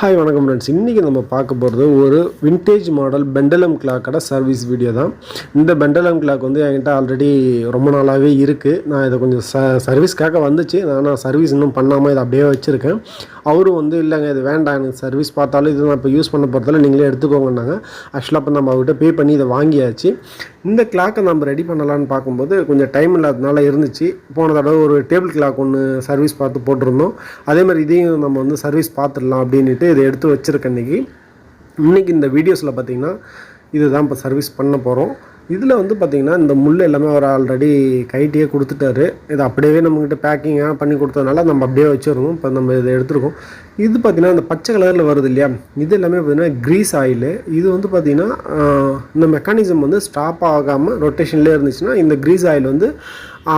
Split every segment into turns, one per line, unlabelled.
Hi வணக்கம் friends இன்றைக்கி நம்ம பார்க்க போகிறது ஒரு வின்டேஜ் மாடல் பெண்டலம் கிளாக்கோட சர்வீஸ் வீடியோ தான். இந்த பெண்டலம் கிளாக் வந்து என்கிட்ட ஆல்ரெடி ரொம்ப நாளாகவே இருக்குது நான் இதை கொஞ்சம் ச சர்வீஸ்க்காக வந்துச்சு. ஆனால் சர்வீஸ் இன்னும் பண்ணாமல் இதை அப்படியே வச்சுருக்கேன். அவரும் வந்து இல்லைங்க இது வேண்டாம். எனக்கு சர்வீஸ் பார்த்தாலும் இது நான் இப்போ யூஸ் பண்ண போகிறதால நீங்களே எடுத்துக்கோங்கன்னாங்க. ஆக்சுவலாக இப்போ நம்ம அவர்கிட்ட பே பண்ணி இதை வாங்கியாச்சு. இந்த கிளாக்கை நம்ம ரெடி பண்ணலான்னு பார்க்கும்போது கொஞ்சம் டைம் இல்லாததுனால இருந்துச்சு. போன தடவை ஒரு டேபிள் கிளாக் ஒன்று சர்வீஸ் பார்த்து போட்டிருந்தோம். அதே மாதிரி இதையும் நம்ம வந்து சர்வீஸ் பார்த்துடலாம் அப்படின்ட்டு இதை எடுத்து வச்சுருக்கேன் இன்றைக்கி இன்றைக்கி இந்த வீடியோஸில் பார்த்தீங்கன்னா இதுதான் இப்போ சர்வீஸ் பண்ண போகிறோம் இதில் வந்து பார்த்திங்கன்னா இந்த முள் எல்லாமே அவர் ஆல்ரெடி கைட்டியே கொடுத்துட்டாரு. இது அப்படியே நம்மக்கிட்ட பேக்கிங்காக பண்ணி கொடுத்ததுனால நம்ம அப்படியே வச்சுருவோம். இப்போ நம்ம இதை எடுத்துருக்கோம். இது பார்த்திங்கன்னா இந்த பச்சை கலரில் வருது இல்லையா? இது எல்லாமே பார்த்திங்கன்னா க்ரீஸ் ஆயிலு இது வந்து பார்த்திங்கன்னா இந்த மெக்கானிசம் வந்து ஸ்டாப் ஆகாமல் ரொட்டேஷன்லேயே இருந்துச்சுன்னா இந்த க்ரீஸ் ஆயில் வந்து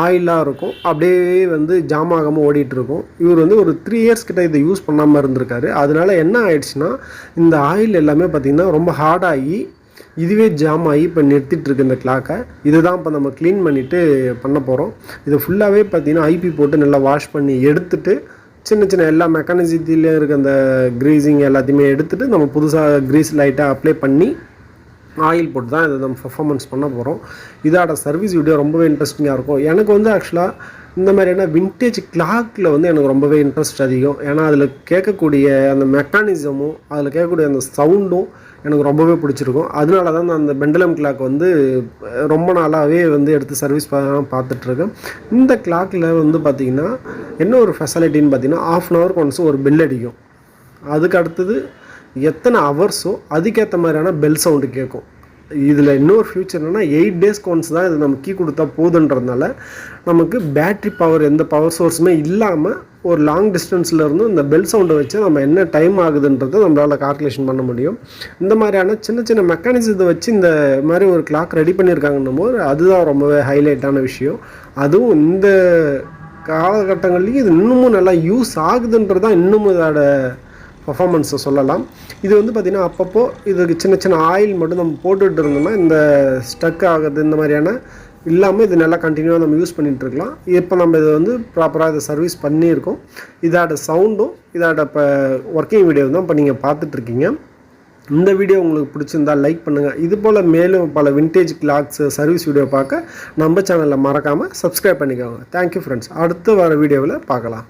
ஆயிலாக இருக்கும். அப்படியே வந்து ஜாம் ஆகாமல் ஓடிட்டுருக்கும் இவர் வந்து ஒரு த்ரீ இயர்ஸ் கிட்ட இதை யூஸ் பண்ணாமல் இருந்திருக்காரு. அதனால என்ன ஆயிடுச்சுன்னா இந்த ஆயில் எல்லாமே பார்த்திங்கன்னா ரொம்ப ஹார்டாகி இதுவே ஜாம் ஆகி இப்போ நிறுத்திட்டுருக்கு இந்த கிளாக்கை இதுதான் இப்போ நம்ம க்ளீன் பண்ணிவிட்டு பண்ண போகிறோம் இது ஃபுல்லாகவே பார்த்தீங்கன்னா ஐபி போட்டு நல்லா வாஷ் பண்ணி எடுத்துட்டு சின்ன சின்ன எல்லா மெக்கானிசத்திலையும் இருக்க அந்த க்ரீஸிங் எல்லாத்தையுமே எடுத்துகிட்டு நம்ம புதுசாக க்ரீஸ் லைட்டாக அப்ளை பண்ணி ஆயில் போட்டு தான் இதை நம்ம பர்ஃபார்மன்ஸ் பண்ண போகிறோம் இதோட சர்வீஸ் வீடியோ ரொம்பவே இன்ட்ரெஸ்டிங்காக இருக்கும். எனக்கு வந்து ஆக்சுவலாக இந்த மாதிரியான வின்டேஜ் கிளாக்கில் வந்து எனக்கு ரொம்பவே இன்ட்ரெஸ்ட் அதிகம். ஏன்னா அதில் கேட்கக்கூடிய அந்த மெக்கானிசமும் அதில் கேட்கக்கூடிய அந்த சவுண்டும் எனக்கு ரொம்பவே பிடிச்சிருக்கும். அதனால தான் நான் அந்த பெண்டலம் கிளாக் வந்து ரொம்ப நாளாகவே வந்து எடுத்து சர்வீஸ் பார்த்துட்ருக்கேன். இந்த கிளாக்கில் வந்து பார்த்திங்கன்னா என்ன ஒரு ஃபெசிலிட்டின்னு பார்த்தீங்கன்னா ஆஃப் அன் ஹவருக்கு ஒன்ஸ் ஒரு பெல் அடிக்கும். அதுக்கு அடுத்தது எத்தனை ஹவர்ஸோ அதுக்கேற்ற மாதிரியான பெல் சவுண்டு கேட்கும் இதில் இன்னொரு ஃபியூச்சர் என்னென்னா எயிட் டேஸ்க்கு ஒன்ஸ் தான் இது நம்ம கீ கொடுத்தா போதுன்றதுனால நமக்கு பேட்ரி பவர் எந்த பவர் சோர்ஸுமே இல்லாமல் ஒரு லாங் டிஸ்டன்ஸில் இருந்தும் இந்த பெல் சவுண்டை வச்சு நம்ம என்ன டைம் ஆகுதுன்றதை நம்மளால் கால்குலேஷன் பண்ண முடியும். இந்த மாதிரியான சின்ன சின்ன மெக்கானிசத்தை வச்சு இந்த மாதிரி ஒரு கிளாக் ரெடி பண்ணியிருக்காங்கன்னும் போது அதுதான் ரொம்பவே ஹைலைட்டான விஷயம். அதுவும் இந்த காலகட்டங்கள்லேயும் இது இன்னமும் நல்லா யூஸ் ஆகுதுன்றது தான் இன்னமும் இதோட பர்ஃபாமன்ஸை சொல்லலாம். இது வந்து பார்த்திங்கன்னா அப்பப்போ இதுக்கு சின்ன சின்ன ஆயில் மட்டும் நம்ம போட்டுகிட்டு இருந்தோம்னா இந்த ஸ்டக் ஆகுது இந்த மாதிரியான இல்லாமல் இது நல்லா கண்டினியூவாக நம்ம யூஸ் பண்ணிகிட்டு இருக்கலாம். இப்போ நம்ம இதை வந்து ப்ராப்பராக இதை சர்வீஸ் பண்ணியிருக்கோம். இதோட சவுண்டும் இதோட இப்போ ஒர்க்கிங் வீடியோ தான் இப்போ நீங்கள் பார்த்துட்ருக்கீங்க இந்த வீடியோ உங்களுக்கு பிடிச்சிருந்தா லைக் பண்ணுங்கள் இது போல் மேலும் பல விண்டேஜ் கிளாக்ஸ் சர்வீஸ் வீடியோ பார்க்க நம்ம சேனலில் மறக்காமல் சப்ஸ்கிரைப் பண்ணிக்கோங்க. தேங்க்யூ ஃப்ரெண்ட்ஸ் அடுத்து வர வீடியோவில் பார்க்கலாம்.